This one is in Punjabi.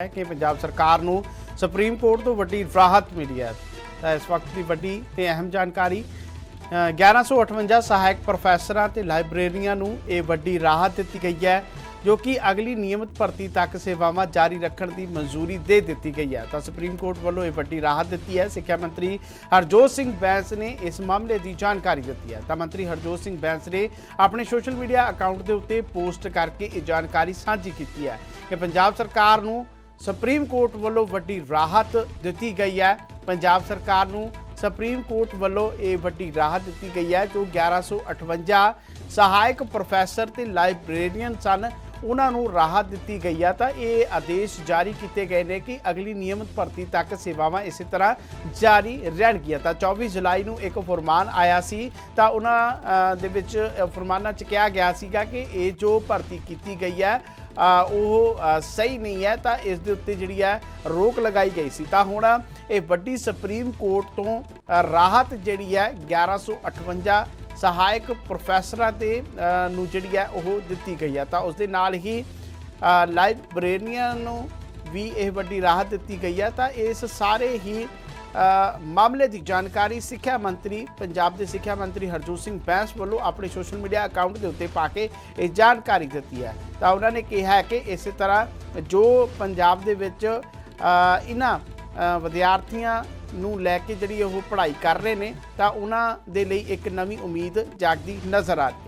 ਹੈ ਕਿ ਪੰਜਾਬ ਸਰਕਾਰ ਨੂੰ ਸੁਪਰੀਮ ਕੋਰਟ ਤੋਂ ਵੱਡੀ ਰਾਹਤ ਮਿਲੀ ਹੈ। ਤਾਂ ਇਸ ਵਕਤ ਦੀ ਵੱਡੀ ਤੇ ਅਹਿਮ ਜਾਣਕਾਰੀ 1158 ਸਹਾਇਕ ਪ੍ਰੋਫੈਸਰਾਂ ਤੇ ਲਾਇਬ੍ਰੇਰੀਆਂ ਨੂੰ ਇਹ ਵੱਡੀ ਰਾਹਤ ਦਿੱਤੀ ਗਈ ਹੈ, ਜੋ ਕਿ ਅਗਲੀ ਨਿਯਮਿਤ ਭਰਤੀ ਤੱਕ ਸੇਵਾਵਾਂ ਜਾਰੀ ਰੱਖਣ ਦੀ ਮਨਜ਼ੂਰੀ ਦੇ ਦਿੱਤੀ ਗਈ ਹੈ। ਤਾਂ ਸੁਪਰੀਮ ਕੋਰਟ ਵੱਲੋਂ ਇਹ ਵੱਡੀ ਰਾਹਤ ਦਿੱਤੀ ਹੈ। ਸਿੱਖਿਆ ਮੰਤਰੀ ਹਰਜੋਤ ਸਿੰਘ ਬੈਂਸ ਨੇ ਇਸ ਮਾਮਲੇ ਦੀ ਜਾਣਕਾਰੀ ਦਿੱਤੀ ਹੈ। ਤਾਂ ਮੰਤਰੀ ਹਰਜੋਤ ਸਿੰਘ ਬੈਂਸ ਨੇ ਆਪਣੇ ਸੋਸ਼ਲ ਮੀਡੀਆ ਅਕਾਊਂਟ ਦੇ ਉੱਤੇ ਪੋਸਟ ਕਰਕੇ ਇਹ ਜਾਣਕਾਰੀ ਸਾਂਝੀ ਕੀਤੀ ਹੈ ਕਿ ਪੰਜਾਬ ਸਰਕਾਰ ਨੂੰ ਸੁਪਰੀਮ ਕੋਰਟ ਵੱਲੋਂ ਵੱਡੀ ਰਾਹਤ ਦਿੱਤੀ ਗਈ ਹੈ। ਪੰਜਾਬ ਸਰਕਾਰ ਨੂੰ ਸੁਪਰੀਮ ਕੋਰਟ ਵੱਲੋਂ ਇਹ ਵੱਡੀ ਰਾਹਤ ਦਿੱਤੀ ਗਈ ਹੈ ਜੋ 1158 ਸਹਾਇਕ ਪ੍ਰੋਫੈਸਰ ਤੇ ਲਾਇਬ੍ਰੇਰੀਅਨ ਸਨ ਉਹਨਾਂ ਨੂੰ ਰਾਹਤ ਦਿੱਤੀ ਗਈ ਹੈ। ਤਾਂ ਇਹ ਆਦੇਸ਼ ਜਾਰੀ ਕੀਤੇ ਗਏ ਨੇ ਕਿ ਅਗਲੀ ਨਿਯਮਤ ਭਰਤੀ ਤੱਕ ਸੇਵਾਵਾਂ ਇਸੇ ਤਰ੍ਹਾਂ ਜਾਰੀ ਰਹਿਣਗੀਆਂ। ਤਾਂ 24 ਜੁਲਾਈ ਨੂੰ ਇੱਕ ਫਰਮਾਨ ਆਇਆ ਸੀ ਤਾਂ ਉਹਨਾਂ ਦੇ ਵਿੱਚ ਅ, ਫਰਮਾਨਾਂ 'ਚ ਕਿਹਾ ਗਿਆ ਸੀਗਾ ਕਿ ਇਹ ਜੋ ਭਰਤੀ ਕੀਤੀ ਗਈ ਹੈ ਉਹ ਸਹੀ ਨਹੀਂ ਹੈ ਤਾਂ ਇਸ ਦੇ ਉੱਤੇ ਜਿਹੜੀ ਹੈ ਰੋਕ ਲਗਾਈ ਗਈ ਸੀ। ਤਾਂ ਹੁਣ ਇਹ ਵੱਡੀ ਸੁਪਰੀਮ ਕੋਰਟ ਤੋਂ ਰਾਹਤ ਜਿਹੜੀ ਹੈ 1158 ਸਹਾਇਕ ਪ੍ਰੋਫੈਸਰਾਂ ਤੇ ਨੂੰ ਜਿਹੜੀ ਹੈ ਉਹ ਦਿੱਤੀ ਗਈ ਹੈ। ਤਾਂ ਉਸ ਦੇ ਨਾਲ ਹੀ ਅ, ਲਾਇਬ੍ਰੇਰੀਅਨ ਨੂੰ ਵੀ ਇਹ ਵੱਡੀ ਰਾਹਤ ਦਿੱਤੀ ਗਈ ਹੈ। ਤਾਂ ਇਸ ਸਾਰੇ ਹੀ ਮਾਮਲੇ ਦੀ ਜਾਣਕਾਰੀ ਸਿੱਖਿਆ ਮੰਤਰੀ, ਪੰਜਾਬ ਦੇ ਸਿੱਖਿਆ ਮੰਤਰੀ ਹਰਜੋਤ ਸਿੰਘ ਬੈਂਸ ਵੱਲੋਂ ਆਪਣੇ ਸੋਸ਼ਲ ਮੀਡੀਆ ਅਕਾਊਂਟ ਦੇ ਉੱਤੇ ਪਾ ਕੇ ਇਹ ਜਾਣਕਾਰੀ ਦਿੱਤੀ ਹੈ। ਤਾਂ ਉਹਨਾਂ ਨੇ ਕਿਹਾ ਹੈ ਕਿ ਇਸੇ ਤਰ੍ਹਾਂ ਜੋ ਪੰਜਾਬ ਦੇ ਵਿੱਚ ਇਹਨਾਂ ਵਿਦਿਆਰਥੀਆਂ ਨੂੰ ਲੈ ਕੇ ਜਿਹੜੀ ਉਹ ਪੜ੍ਹਾਈ ਕਰ ਰਹੇ ਨੇ, ਤਾਂ ਉਹਨਾਂ ਦੇ ਲਈ ਇੱਕ ਨਵੀਂ ਉਮੀਦ ਜਾਗਦੀ ਨਜ਼ਰ ਆ ਰਹੀ ਹੈ।